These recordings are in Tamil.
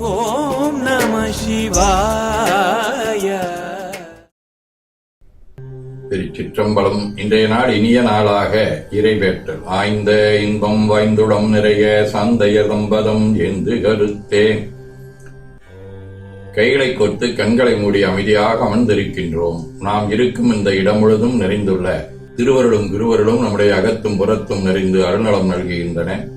ஓம் நம சிவாய. திருச்சிற்றம்பலம் இன்றைய நாள் இனிய நாளாக இறைவேற்றல். ஆய்ந்த இன்பம் வாய்ந்துடம் நிறைய சந்தைய தம்பதம் என்று கருத்தே. கைகளை கொத்து கண்களை மூடி அமைதியாக அமர்ந்திருக்கின்றோம். நாம் இருக்கும் இந்த இடம் முழுதும் நிறைந்துள்ள திருவருளும் குருவருளும் நம்முடைய அகத்தும் புறத்தும் நிறைந்து அருநலம் நல்குகின்றன.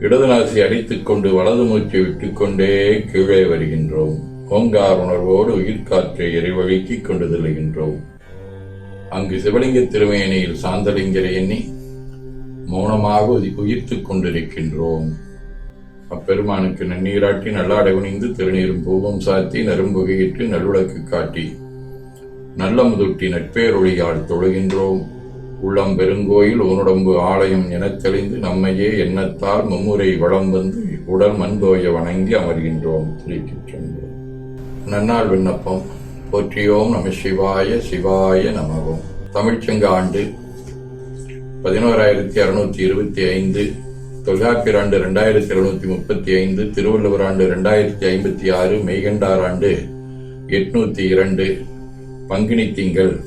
இடது நாசி அடித்துக் கொண்டு வலது மூச்சை விட்டுக்கொண்டே கீழே வருகின்றோம். ஓங்கார் உணர்வோடு உயிர்காற்றை இறைவழுக்கிக் கொண்டு செல்கின்றோம் அங்கு சிவலிங்க திருமேனியில் சாந்தலிங்கரை எண்ணி மௌனமாக உதி- உயிர்த்துக் கொண்டிருக்கின்றோம். அப்பெருமானுக்கு நன்னீராட்டி நல்லாடை உணிந்து திருநீரும் பூவம் சாத்தி நரும்புகையிட்டு நல்விளக்கு காட்டி நல்ல முதுட்டி நட்பேரொழியால் தொழுகின்றோம். உள்ளம் பெருங்கோயில் உன்னுடம்பு ஆலயம் எனத் தெளிந்து நம்மையே எண்ணத்தால் மும்முறை வளம் வந்து உடல் மண்போய வணங்கி அமர்கின்றோம். திருச்சிற்றம்பலம். நன்னாள் விண்ணப்பம். போற்றியோம் நம சிவாய சிவாய நமவோம் தமிழ்ச்சங்க ஆண்டு பதினோராயிரத்தி அறுநூத்தி இருபத்தி ஐந்து. தொல்காப்பியர் ஆண்டு ரெண்டாயிரத்தி எழுநூத்தி முப்பத்தி ஐந்து. திருவள்ளுவர் ஆண்டு ரெண்டாயிரத்தி ஐம்பத்தி ஆறு. மெய்கண்டார் ஆண்டு எட்நூத்தி இரண்டு. பங்குனி திங்கள்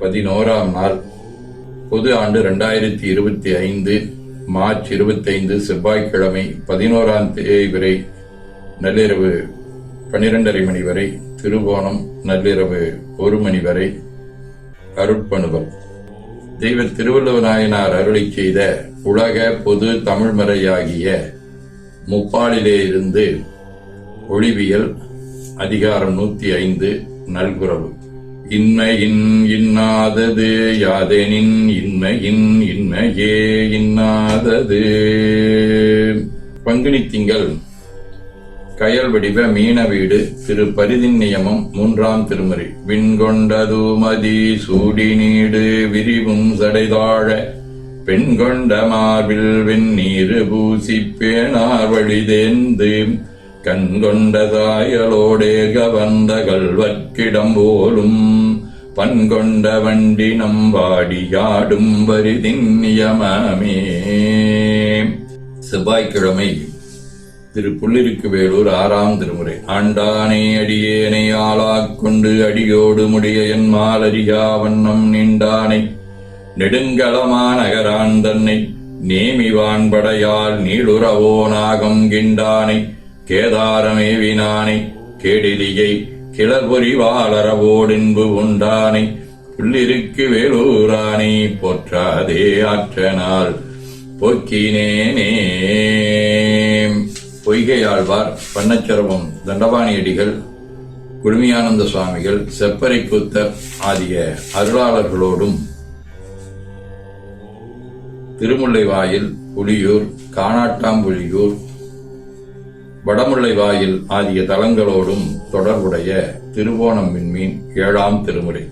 பதினோராம் நாள். பொது ஆண்டு ரெண்டாயிரத்தி இருபத்தி ஐந்து மார்ச் இருபத்தைந்து செவ்வாய்க்கிழமை பதினோராம் தேதி வரை நள்ளிரவு பன்னிரெண்டரை மணி வரை திருவோணம் நள்ளிரவு ஒரு மணி வரை அருட்பணுவல். தெய்வ திருவள்ளுவ நாயனார் செய்த உலக பொது தமிழ்மறையாகிய முப்பாலிலே இருந்து ஒளிவியல் அதிகாரம் நூத்தி ஐந்து நல்குறவு இன்மையின் இன்னாதது யாதெனின் இன்மையின் இன்மையே இன்னாதது. பங்குனி திங்கள் கயல் வடிவ மீன வீடு திரு பரிதின் நியமம் மூன்றாம் திருமுறை. விண்கொண்டதுமதி சூடி நீடு விரிவும் சடைதாழ பெண் கொண்ட மார்பில் வெந்நீரு பூசி பேனார் வழிதேந்து. கண்கொண்டதாயலோடே கொண்ட தாயலோடே கவர்ந்த கல்வர்க்கிடம் போலும் பண்கொண்ட வண்டி நம்பாடியாடும் பரிதின் நியமமே. செவ்வாய்க்கிழமை திரு புள்ளிருக்கு வேலூர் ஆறாம் திருமுறை. ஆண்டானே அடியேனை ஆளாக்கொண்டு அடியோடு முடிய என் மாலரியா வண்ணம் நீண்டானை நெடுங்களமாநகரான் தன்னை நேமிவான் படையால் நீளுறவோ நாகம் கிண்டானை. கேதாரமே வினானை கேடிலியை கிளர்பொறி வாளரவோடின்பு உண்டானை உள்ளிருக்கு வேலூரானை போற்றாதே ஆற்றனால் போக்கினேனே. பொய்கையாழ்வார் பண்ணச்சரவம் தண்டபாணியடிகள் குடுமியானந்த சுவாமிகள் செப்பரை கூத்தர் ஆகிய அருளாளர்களோடும் திருமுல்லைவாயில் புலியூர் காணாட்டாம்புலியூர் வடமுல்லைவாயில் ஆகிய தலங்களோடும் தொடர்புடைய திருவோணம் விண்மீன் ஏழாம் திருமுறை.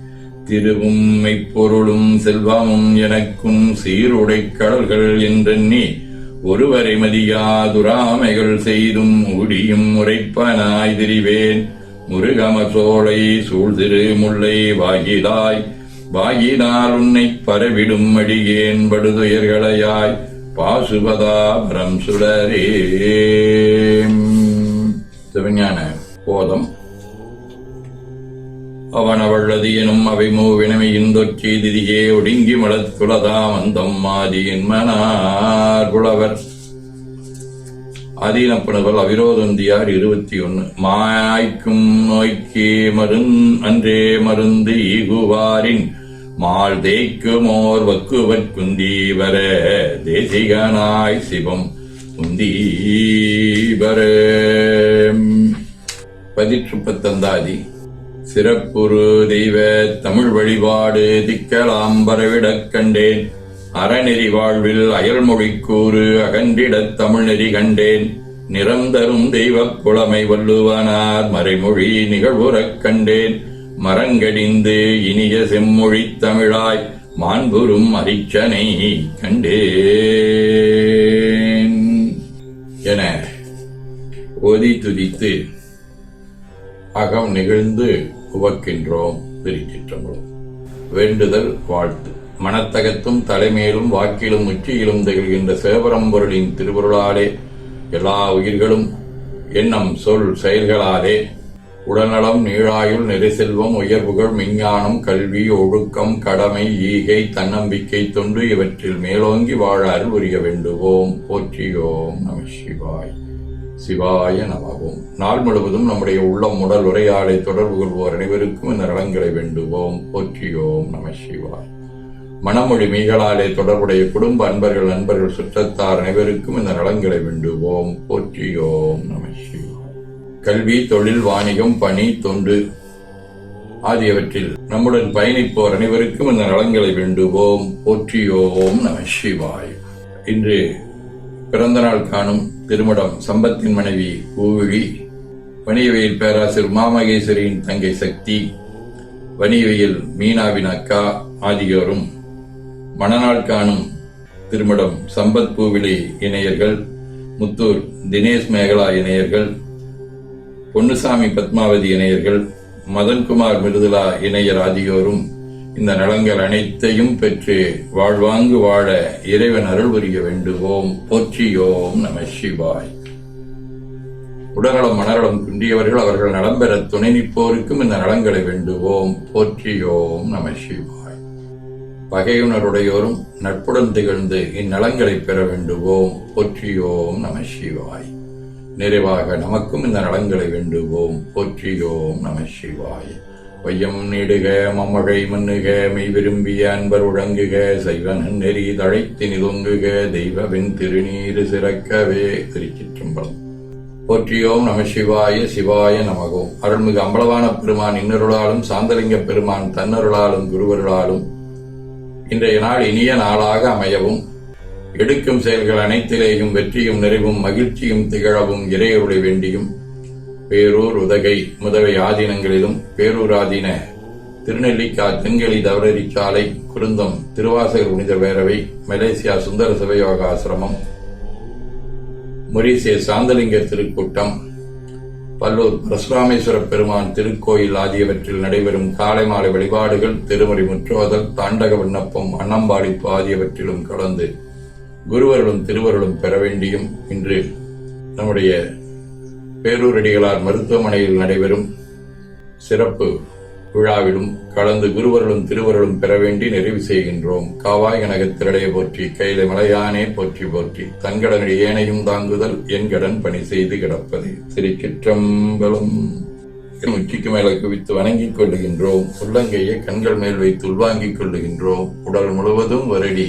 திருவும் மெய்ப்பொருளும் செல்வமும் எனக்கும் சீருடை கடல்கள் என்றெண்ணி ஒருவரை மதியாதுராமைகள் செய்தும் முடியும் உரைப்பனாய் திரிவேன். முருகம சோலை சூழ்திரு முல்லை வாயிலாய் வாயினால் உன்னை பரவிடும் அடியேன் படுதுயர்களையாய். பாசுபதாபரம் சுடரே. சிவஞான போதம். அவனவள்ளது எனும் அவை மூவினமையின் தொற்றி திதியே ஒடுங்கி மலத்துலதாம் அந்தம் மாதியின் மனார் புலவர். ஆதீனப்பணுகள் அவிரோதந்தியார் இருபத்தி ஒன்னு மாய்க்கும் நோய்க்கே மருந் அன்றே மருந்து ஈகுவாரின் மால் தேய்க்குமோர் வக்குவற் குந்தீவர தேசிகனாய் சிவம் குந்தீவர பதிற்றுப்பத்தந்தாதி சிறப்புரு தெய்வ தமிழ் வழிபாடு திக்கலாம் பரவிடக் கண்டேன். அறநெறி வாழ்வில் அயல்மொழி கூறு அகன்றிடத் தமிழ்நெறி கண்டேன். நிரந்தரும் தெய்வப் புலமை வள்ளுவனார் மறைமொழி நிகழ்வுறக் கண்டேன். மரங்கடிந்து இனிய செம்மொழித் தமிழாய் மாண்புறும் அரிச்சனை கண்டேன் என ஒதி துதித்து அகம் நெகிழ்ந்து உவக்கின்றோம் திருச்சிற்றம்பலம் வேண்டுதல் வாழ்த்து. மனத்தகத்தும் தலைமையிலும் வாக்கிலும் உச்சியிலும் திகழ்கின்ற சிவபரம்பொருளின் திருவருளாலே எல்லா உயிர்களும் எண்ணம் சொல் செயல்களாலே உடல்நலம் நீழாயுள் நெறிசெல்வம் உயர்வுகள் விஞ்ஞானம் கல்வி ஒழுக்கம் கடமை ஈகை தன்னம்பிக்கை தொண்டு இவற்றில் மேலோங்கி வாழ அருள்புரிய வேண்டுவோம். போற்றியோம் நம சிவாய். சிவாய நமவும் நாள் முழுவதும் நம்முடைய உள்ளம் உடல் உரையாடை தொடர்பு கொள்வோர் அனைவருக்கும் இந்த நலன்களை வேண்டுவோம். போற்றியோம் நம சிவாய். மனமொழி மீகளாலே தொடர்புடைய குடும்ப அன்பர்கள் நண்பர்கள் சுற்றத்தார் அனைவருக்கும் இந்த நலன்களை வேண்டுவோம். போற்றியோம் நம சிவாய். கல்வி தொழில் வாணிகம் பணி தொண்டு ஆகியவற்றில் நம்முடன் பயணிப்போர் அனைவருக்கும் இந்த நலன்களை வேண்டுவோம். போற்றியோம் நம சிவாய். இன்று பிறந்தநாள் காணும் திருமடம் சம்பத்தின் மனைவி பூவிழி வணிகவியல் பேராசிரியர் மாமகேஸ்வரியின் தங்கை சக்தி வணிகவியல் மீனாவின் அக்கா ஆகியோரும் மணநாள் காணும் திருமடம் சம்பத் பூவிழி இணையர்கள் முத்தூர் தினேஷ் மேகலா இணையர்கள் பொன்னுசாமி பத்மாவதி இணையர்கள் மதன்குமார் மிருதுலா இணையர் ஆகியோரும் இந்த நலங்கள் அனைத்தையும் பெற்று வாழ்வாங்கு வாழ இறைவன் அருள் புரிய வேண்டுவோம். போற்றியோம் நம சிவாய். உடல்நலம் மனநலம் குன்றியவர்கள் அவர்கள் நலம் பெற துணை நிற்போருக்கும் இந்த நலங்களை வேண்டுவோம். போற்றியோம் நம சிவாய். பகையுணருடையோரும் நட்புடன் திகழ்ந்து இந்நலங்களை பெற வேண்டுவோம். போற்றியோம் நம சிவாய். நிறைவாக நமக்கும் இந்த நலன்களை வேண்டுவோம். போற்றியோம் நம சிவாய். வையம் நீடுக மமகை மண்ணுக மெய் விரும்பிய அன்பர் உழங்குக சைவன் நெறி தழைத்து நிலொங்குக தெய்வவின் திருநீறு சிறக்கவே திருச்சிற்றம்பலம். போற்றியோம் நம சிவாய சிவாய நமகோம் அருள்மிகு அம்பலவான பெருமான் இன்னருளாலும் சாந்தலிங்க பெருமான் தன்னருளாலும் குருவருளாலும் இன்றைய நாள் இனிய நாளாக அமையவும். எடுக்கும் செயல்கள் அனைத்திலேயும் வெற்றியும் நிறைவும் மகிழ்ச்சியும் திகழவும் இறையருளை வேண்டியும். பேரூர் உதகை முதவை ஆதீனங்களிலும் பேரூராதீன திருநெல்லிக்கா தென்கலி தவரரி சாலை குருந்தம் திருவாசகர் புனித பேரவை மலேசியா சுந்தர சிவயோக ஆசிரமம் மொரீசிய சாந்தலிங்க திருக்கூட்டம் பல்லூர் பரசுராமேஸ்வர பெருமான் திருக்கோயில் ஆகியவற்றில் நடைபெறும் காலை மாலை வழிபாடுகள் திருமறை முற்றோதல் தாண்டக விண்ணப்பம் அன்னம்பாடிப்பு ஆகியவற்றிலும் கலந்து குருவர்களும் திருவருளும் பெற வேண்டியும் இன்று நம்முடைய பேரூரடிகளார் மருத்துவமனையில் நடைபெறும் சிறப்பு விழாவிலும் கலந்து குருவர்களும் திருவருளும் பெற வேண்டி நிறைவு செய்கின்றோம். காவாய் கனகத்திரடைய போற்றி கையில மலையானே போற்றி போற்றி தங்கடனடி ஏனையும் தாங்குதல் என் கடன் பணி செய்து கிடப்பது. திருச்சிற்றம்பலம் உச்சிக்கு மேல குவித்து வணங்கிக் கொள்ளுகின்றோம். உள்ளங்கையை கண்கள் மேல் வைத்து உள்வாங்கிக் கொள்ளுகின்றோம். உடல் முழுவதும் வருடி.